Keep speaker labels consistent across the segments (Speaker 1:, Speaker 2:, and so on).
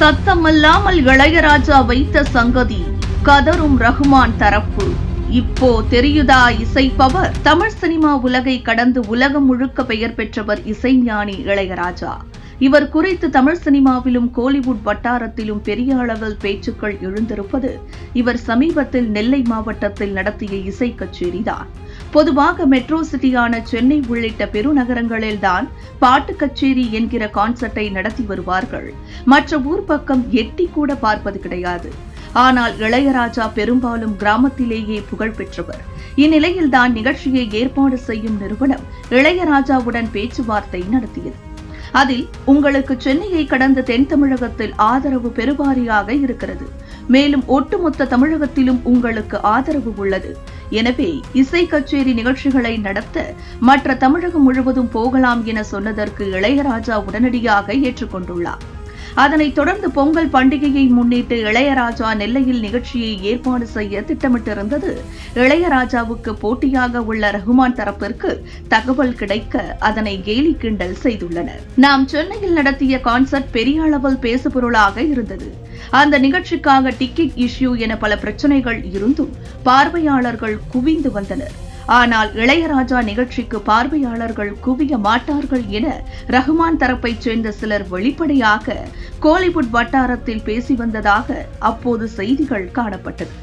Speaker 1: சத்தமில்லாமல் இளையராஜா வைத்த சங்கதி கதரும் ரகுமான் தரப்பு. இப்போ தெரியுதா இசைப்பவர் தமிழ் சினிமா உலகை கடந்து உலகம் முழுக்க பெயர் பெற்றவர் இசைஞானி இளையராஜா. இவர் குறித்து தமிழ் சினிமாவிலும் கோலிவுட் வட்டாரத்திலும் பெரிய அளவில் பேச்சுக்கள் எழுந்திருப்பது இவர் சமீபத்தில் நெல்லை மாவட்டத்தில் நடத்திய இசை கச்சேரிதான். பொதுவாக மெட்ரோ சிட்டியான சென்னை உள்ளிட்ட பெருநகரங்களில்தான் பாட்டு கச்சேரி என்கிற கான்செர்ட்டை நடத்தி வருவார்கள். மற்ற ஊர் பக்கம் எட்டி கூட பார்ப்பது கிடையாது. ஆனால் இளையராஜா பெரும்பாலும் கிராமத்திலேயே புகழ் பெற்றவர். இந்நிலையில்தான் நிகழ்ச்சியை ஏற்பாடு செய்யும் நிறுவனம் இளையராஜாவுடன் பேச்சுவார்த்தை நடத்தியது. அதில் உங்களுக்கு சென்னையை கடந்த தென் தமிழகத்தில் ஆதரவு பெருவாரியாக இருக்கிறது. மேலும் ஒட்டுமொத்த தமிழகத்திலும் உங்களுக்கு ஆதரவு உள்ளது. எனவே இசை கச்சேரி நிகழ்ச்சிகளை நடத்த மற்ற தமிழகம் முழுவதும் போகலாம் என சொன்னதற்கு இளையராஜா உடனடியாக ஏற்றுக்கொண்டுள்ளார். அதனைத் தொடர்ந்து பொங்கல் பண்டிகையை முன்னிட்டு இளையராஜா நெல்லையில் நிகழ்ச்சியை ஏற்பாடு செய்ய திட்டமிட்டிருந்தது. இளையராஜாவுக்கு போட்டியாக உள்ள ரகுமான் தரப்பிற்கு தகவல் கிடைக்க அதனை கேலி கிண்டல் செய்துள்ளனர். நாம் சென்னையில் நடத்திய கான்சர்ட் பெரிய அளவில் பேசுபொருளாக இருந்தது. அந்த நிகழ்ச்சிக்காக டிக்கெட் இஷ்யூ என பல பிரச்சனைகள் இருந்தும் பார்வையாளர்கள் குவிந்து வந்தனர். ஆனால் இளையராஜா நிகழ்ச்சிக்கு பார்வையாளர்கள் குவிய மாட்டார்கள் என ரஹ்மான் தரப்பைச் சேர்ந்த சிலர் வெளிப்படையாக கோலிவுட் வட்டாரத்தில் பேசி வந்ததாக அப்போது செய்திகள் காணப்பட்டது.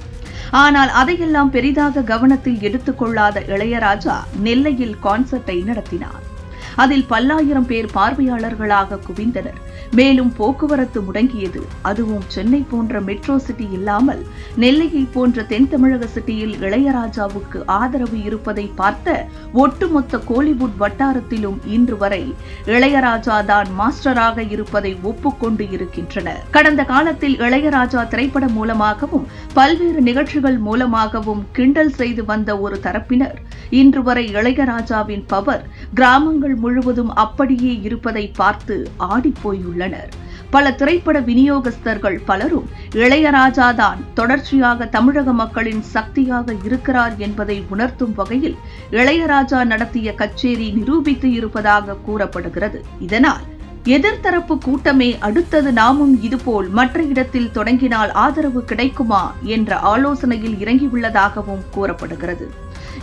Speaker 1: ஆனால் அதையெல்லாம் பெரிதாக கவனத்தில் எடுத்துக்கொள்ளாத இளையராஜா நெல்லையில் கான்சர்ட்டை நடத்தினார். அதில் பல்லாயிரம் பேர் பார்வையாளர்களாக குவிந்தனர். மேலும் போக்குவரத்து முடங்கியது. அதுவும் சென்னை போன்ற மெட்ரோ சிட்டி இல்லாமல் நெல்லையை போன்ற தென் தமிழக சிட்டியில் இளையராஜாவுக்கு ஆதரவு இருப்பதை பார்த்த ஒட்டுமொத்த கோலிவுட் வட்டாரத்திலும் இன்று வரை இளையராஜா தான் மாஸ்டராக இருப்பதை ஒப்புக்கொண்டு இருக்கின்றனர். கடந்த காலத்தில் இளையராஜா திரைப்படம் மூலமாகவும் பல்வேறு நிகழ்ச்சிகள் மூலமாகவும் கிண்டல் செய்து வந்த ஒரு தரப்பினர் இன்று வரை இளையராஜாவின் பவர் கிராமங்கள் முழுவதும் அப்படியே இருப்பதை பார்த்து ஆடிப்போயுள்ளனர். பல திரைப்பட விநியோகஸ்தர்கள் பலரும் இளையராஜா தான் தொடர்ச்சியாக தமிழக மக்களின் சக்தியாக இருக்கிறார் என்பதை உணர்த்தும் வகையில் இளையராஜா நடத்திய கச்சேரி நிரூபித்து இருப்பதாக கூறப்படுகிறது. இதனால் எதிர்த்தரப்பு கூட்டமே அடுத்தது நாமும் இதுபோல் மற்ற இடத்தில் தொடங்கினால் ஆதரவு கிடைக்குமா என்ற ஆலோசனையில் இறங்கியுள்ளதாகவும் கூறப்படுகிறது.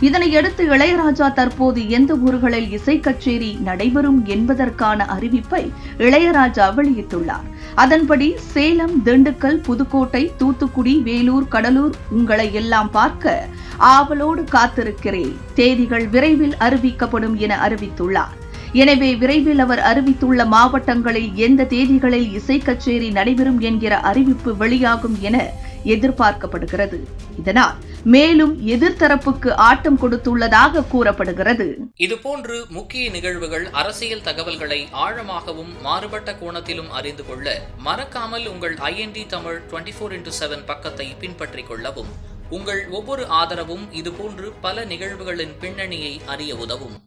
Speaker 1: இதனையடுத்து இளையராஜா தற்போது எந்த ஊர்களில் இசை கச்சேரி நடைபெறும் என்பதற்கான அறிவிப்பை இளையராஜா வெளியிட்டுள்ளார். அதன்படி சேலம் திண்டுக்கல் புதுக்கோட்டை தூத்துக்குடி வேலூர் கடலூர் உங்களை எல்லாம் பார்க்க ஆவலோடு காத்திருக்கிறேன். தேதிகள் விரைவில் அறிவிக்கப்படும் என அறிவித்துள்ளார். எனவே விரைவில் அவர் அறிவித்துள்ள மாவட்டங்களில் எந்த தேதிகளில் இசை கச்சேரி நடைபெறும் என்கிற அறிவிப்பு வெளியாகும் என எதிர்பார்க்கப்படுகிறது. இதனால் மேலும் எதிர்த்தரப்புக்கு ஆட்டம் கொடுத்துள்ளதாக கூறப்படுகிறது.
Speaker 2: இதுபோன்று முக்கிய நிகழ்வுகள் அரசியல் தகவல்களை ஆழமாகவும் மாறுபட்ட கோணத்திலும் அறிந்து கொள்ள மறக்காமல் உங்கள் IND Tamil twenty four into seven பக்கத்தை பின்பற்றிக் கொள்ளவும். உங்கள் ஒவ்வொரு ஆதரவும் இதுபோன்று பல நிகழ்வுகளின் பின்னணியை அறிய உதவும்.